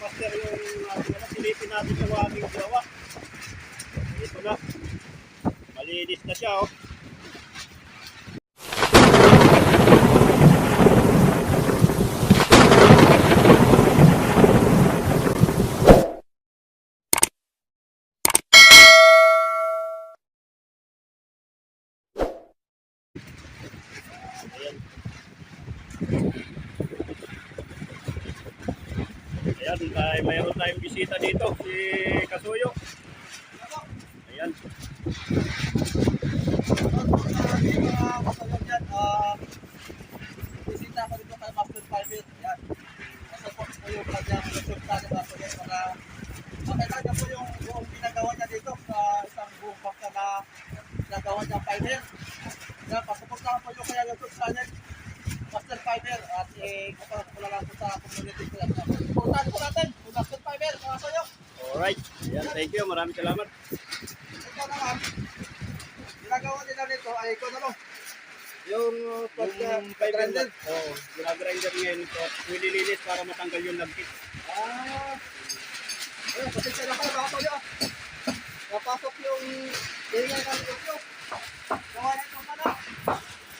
master yung uh, ano, silipin natin yung aming gawa. Ito na. Malinis na siya oh. Ayan, ay, mayroon tayong bisita dito, si Kasuyo. Ayan. Bisita ko dito Private. Ko yung kanyang resulta Private niya niya dito sa isang buong bangka na niya fiber. Yan, pasuportahan po yung kaya YouTube channel Master Fiber at eh, kapag ko na lang po sa community ko. Suportahan po natin yung Master Fiber, mga sayo. Alright. Ayan, thank you. Maraming salamat. Ito naman, ginagawa nila nito ay ito na lang. Yung pag Yung fiber na, oh, ginagrinder ngayon ito. Nililinis para matanggal yung lagkit. Ah. Ayun, pasensya na kayo, baka pala. Napasok yung ingay ng YouTube. Gawa na ito mana.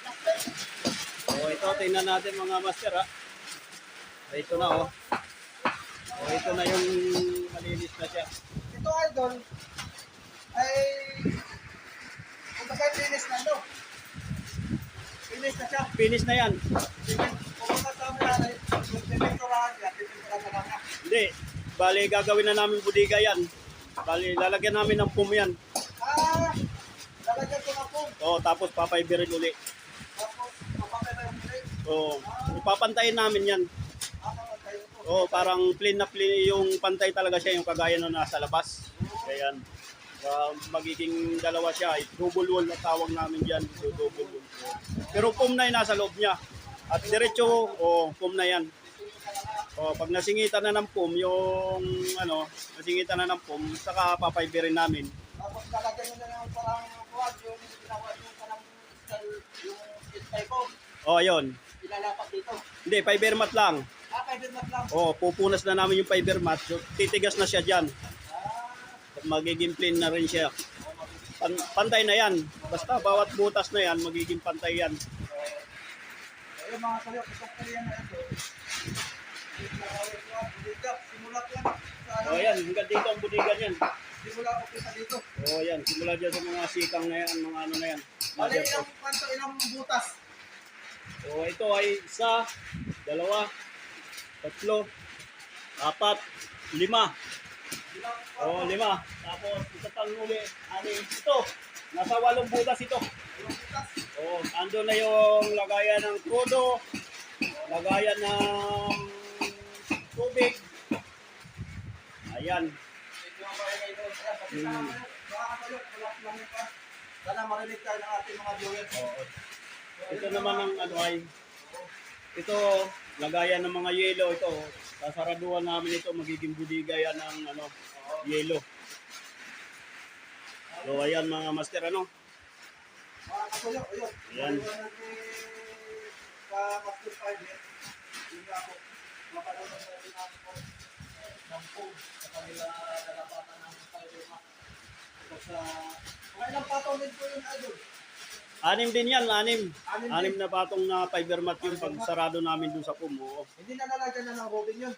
Plastic. Tingnan natin mga master ha. Ito na oh. Oh, ito na yung malinis na siya. Ito idol, ay kung bakit finish na ito. Finish na siya. Finish na yan. Na na. Hindi. Bali, gagawin na namin budiga yan. Bali, lalagyan namin ng pum yan. Ah, lalagyan ko na po. Oh, tapos papaibirin uli. Plate. Oh, ipapantayin namin yan. Oh, parang plain na plain yung pantay talaga siya yung kagaya na nasa labas. Ayan. Ah, magiging dalawa siya. Double wall na tawag namin diyan. Double wall. Pero pum na nasa loob niya. At diretso, oh, pum na yan. Oh, pag nasingitan na ng pum, yung ano, nasingitan na ng pum, saka papaibirin namin. Tapos lalagyan nyo na lang parang kuwag yung ginawa yung parang style, yung ko. Oh, ayun. Ilalapat dito. Hindi, fiber mat lang. Ah, pwede na lang. Oh, pupunas na namin yung fiber mat. So, titigas na siya diyan. Ah, magiging plain na rin siya. Pan- pantay na yan. Basta bawat butas na yan, magiging pantay yan. ayun mga isang kaya na ito. O oh, yan, hanggang dito ang budigan yan. Simula ko kita dito. O oh, yan, simula dyan sa mga sikang na yan, mga ano na yan. Bali, ilang ilang butas. So ito ay isa, dalawa, tatlo, apat, lima. O oh, lima. Tapos isa pang uli, ano ito. Nasa walong butas ito. O, oh, ando na yung lagayan ng krudo, lagayan ng tubig. Ayan. Hmm. Sana marinig tayo ng ating mga viewers. Oo. Ito naman ang ano ay ito lagayan ng mga yelo ito. Sasaraduhan namin ito magiging budiga ng ano yelo. So ayan mga master ano. Ayan. Sa Master Fiber. Yun nga po. Mapanood na natin natin po ng phone sa kanila lalapatan ng fiber map. Ito sa... Mga ilang patong din po yun, idol. Anim din yan, anim. Anim Anim na patong na fiber mat yung pag sarado namin dun sa pumo. Hindi na lalagyan na ng robin yun.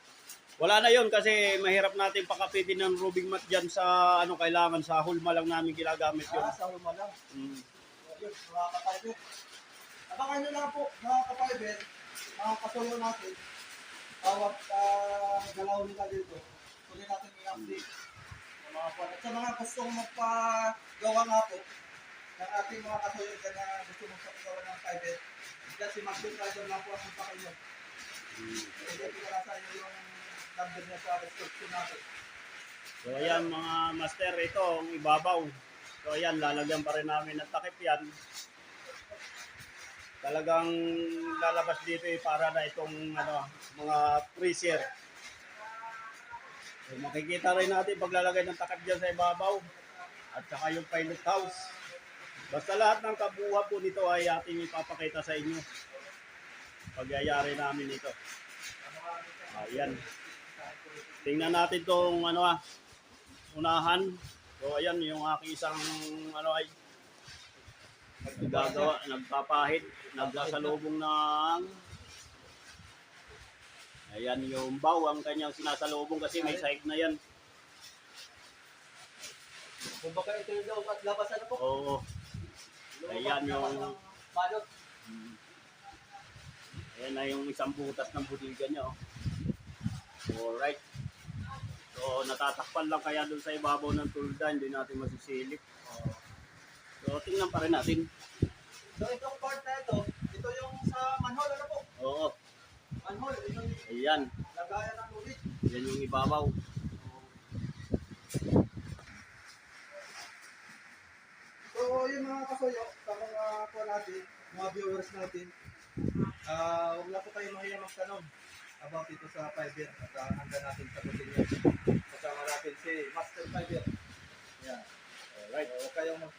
Wala na yon kasi mahirap natin pakapitin ng rubbing mat dyan sa ano kailangan sa hulma lang namin ginagamit yun. Ah, sa huma lang. Mm. Ayun, mga ka-fiber. Abangan nyo lang po, mga ka-fiber, mga kasuyo natin, bawat uh, galaw nila dito. Tuloy natin i-update mga. At sa mga gustong magpagawa nga po, ng ating mga kasuyo dyan na gusto mong pagawa ng fiber, dyan si Master Fiber lang po ang punta kayo. Pwede pinala sa inyo yung number niya sa description natin. So ayan mga master, ito ang ibabaw. So ayan, lalagyan pa rin namin ng takip yan. Talagang lalabas dito eh, para na itong ano, mga freezer. So, makikita rin natin paglalagay ng takip dyan sa ibabaw. At saka yung pilot house. Basta lahat ng kabuha po nito ay ating ipapakita sa inyo. Pagyayari namin ito. Ayan. Tingnan natin tong ano ah, unahan. So ayan yung aking isang ano ay nagagawa, nagpapahid, nagsasalubong ng Ayan yung bow ang kanyang sinasalubong kasi may side na yan. Kung baka ito yung daw at labasan na po. Oo. Ayan yung- ng balot. Mm. Ayan na yung isang butas ng budiga niya. Oh. Alright. So natatakpan lang kaya dun sa ibabaw ng tulda, hindi natin masisilip. So tingnan pa rin natin. So itong part na ito, ito yung sa manhole, ano po? Oo. Manhole, ito yung Ayan. lagayan ng tubig. Yan yung ibabaw. So yung mga kasuyo, sa mga po natin, mga viewers natin, ah huwag lang po kayo mahiya magtanong about ito sa fiber at uh, hanggang natin sagutin yan. Kasama natin si Master Fiber. Yan. Alright. Huwag kayong mag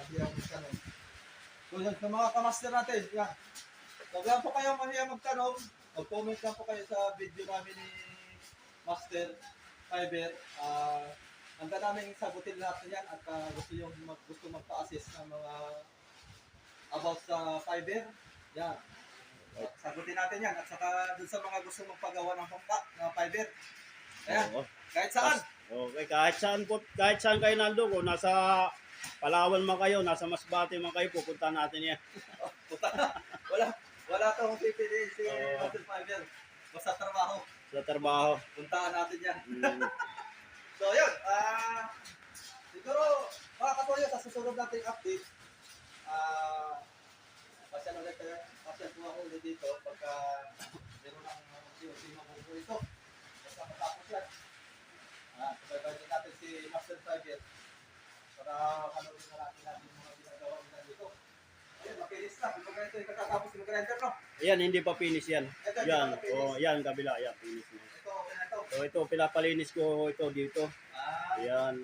mahiya magtanong. So yan, sa mga kamaster natin, yan. Huwag lang po kayong mahiya magtanong. Mag-comment lang po kayo sa video namin ni Master Fiber. Ah, handa namin sagutin lahat yan at ah, gusto yung mag, gusto magpa-assist ng mga about sa fiber. Yan. Sagutin natin yan at saka dun sa mga gusto magpagawa ng pangka ng fiber. Ayan, Oo. kahit saan. Okay, kahit saan po, kahit saan kayo nandun, kung nasa Palawan man kayo, nasa Masbate man kayo, pupunta natin yan. Puta, wala wala tong pipiliin si Oo. Master Fiber. Basta trabaho, Sa trabaho. puntaan natin yan. Mm. So yun, ah siguro mga katoyo sa susunod nating update, ah pasyan ulit kayo, pasyan po ako ulit dito pagka meron ng COC mabubuo ito. Basta matapos yan. Ah, subaybayin din natin si Master Fiber para kanorin na natin natin mga ginagawa nila dito. Ayun, makinis na. Kung ito yung kakatapos yung grinder, no? Yan, hindi pa finish yan. Ito, Yan, oh, yan, kabila, yan, finish na. Ito, okay na ito. So ito, pinapalinis ko ito dito. Ah, Ayan.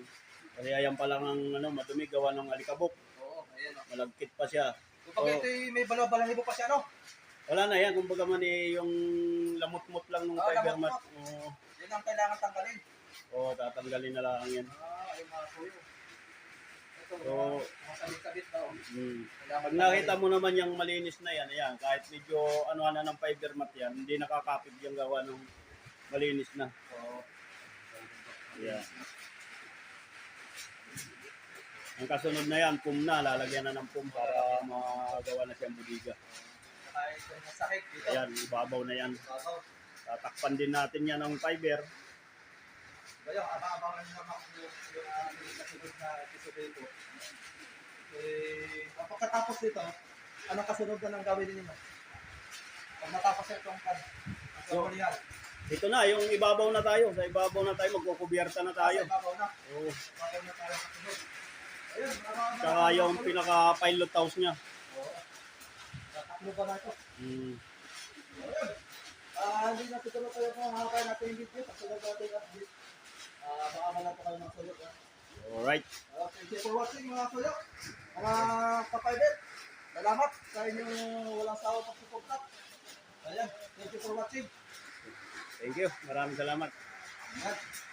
Kasi ayan pa lang ang ano, madumi gawa ng alikabok. oo, ayan. oh. Malagkit pa siya. Kung pag Oo. ito may balabalang pa siya, no? Wala na yan, kumbaga man eh, yung lamot-mot lang ng fiber lamot-mot. mat. Oo, Yan ang kailangan tanggalin. oh, tatanggalin na lang yan. Ah, ay mga kuyo. Ito, So, mga sabit-sabit daw. Kailangan Pag nakita mo naman yung malinis na yan, ayan, kahit medyo ano na ng fiber mat yan, hindi nakakapit yung gawa ng malinis na. Oo. Yeah. Ang kasunod na yan, pum na, lalagyan na ng pum para magawa na siyang budiga. Kahit yung masakit dito. Ayan, ibabaw na yan. Babaw. Tatakpan din natin yan ng fiber. Kaya, abang-abangan nyo naman yung, kasunod na episode ito. Eh, pagkatapos nito, anong kasunod na nang gawin ninyo? Pag matapos itong kan, ang So. Ito na, yung ibabaw na tayo. Sa ibabaw na tayo, magkukubierta na tayo. Oo. Tsaka yung pinaka-pilot house niya. Tatakbo ba na ito? Ah, hindi na siguro tayo kung makakaya natin yung video. Pagsunod natin yung update. Ah, baka man lang po kayo ng sulok. Alright. Thank you for watching mga sulok. Mga kapaibet. Salamat sa inyong walang sawa pagsuporta. Ayan, thank you for watching. Thank you. Maraming salamat. Ayan.